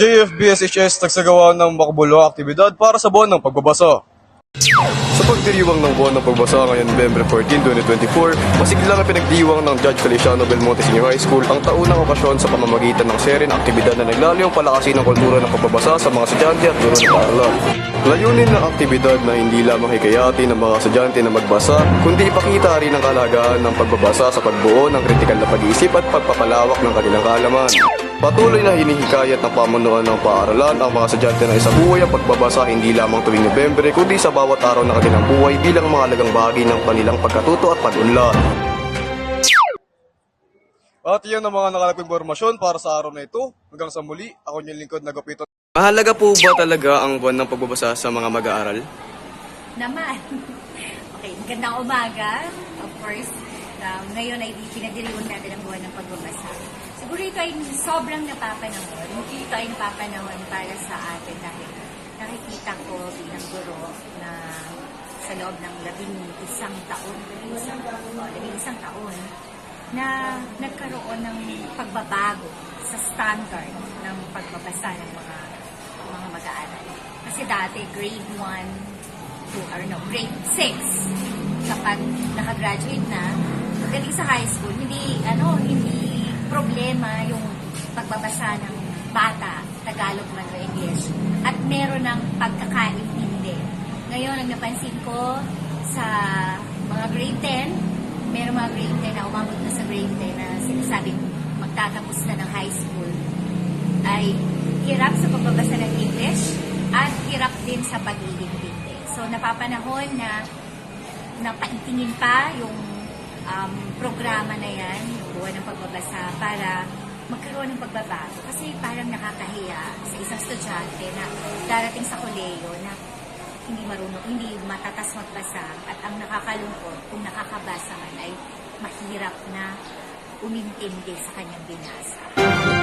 JFBSHS nagsagawa ng makabuluhang aktibidad para sa buwan ng pagbabasa. Sa pagdiriwang ng buwan ng pagbasa ngayon November 14, 2024, masiglang na pinagdiwang ng Judge Feliciano Belmonte Senior High School ang taunang okasyon sa pamamagitan ng serye ng aktibidad na naglalayong palakasin ng kultura ng pagbabasa sa mga estudyante at guro ng paaralan. Layunin ng aktibidad na hindi lamang hikayati ng mga estudyante na magbasa, kundi ipakita rin ang kahalagaan ng pagbabasa sa pagbuo ng kritikal na pag-iisip at pagpapalawak ng kanilang kaalaman. Patuloy na hinihikayat ng pamunuan ng paaralan ang mga estudyante na isabuhay ang pagbabasa hindi lamang tuwing Nobyembre kundi sa bawat araw ng kanilang buhay bilang mahalagang bahagi ng kanilang pagkatuto at pag-unlad. At yan ang mga nakalaping impormasyon para sa araw na ito. Hanggang sa muli, ako yung lingkod na Gapito. Mahalaga po ba talaga ang buwan ng pagbabasa sa mga mag-aaral? Naman. okay, magandang umaga. Of course, um, ngayon ay pinadiriwan natin ang buwan ng pagbabasa. Siguro ito ay sobrang napapanahon. Hindi ito ay napapanahon para sa atin dahil nakikita ko bilang guro na sa loob ng labing isang taon, labing isang, oh, labing isang taon, na nagkaroon ng pagbabago sa standard ng pagbabasa ng mga mga mag-aaral. Kasi dati, grade 1 to, or no, grade 6, kapag nakagraduate na, pagdating sa high school, hindi, ano, hindi problema yung pagbabasa ng bata, Tagalog man o English. At meron ng pagkakaintindi. Ngayon, ang napansin ko sa mga grade 10, meron mga grade 10 na umabot na sa grade 10 na sinasabing magtatapos na ng high school ay hirap sa pagbabasa ng English at hirap din sa pag-iintindi. So, napapanahon na napaintingin pa yung um, programa na yan, yung buwan ng pagbabasa, para magkaroon ng pagbabago. Kasi parang nakakahiya sa isang estudyante na darating sa koleyo na hindi marunong, hindi matatas magbasa at ang nakakalungkot kung nakakabasa man ay mahirap na umintindi sa kanyang binasa.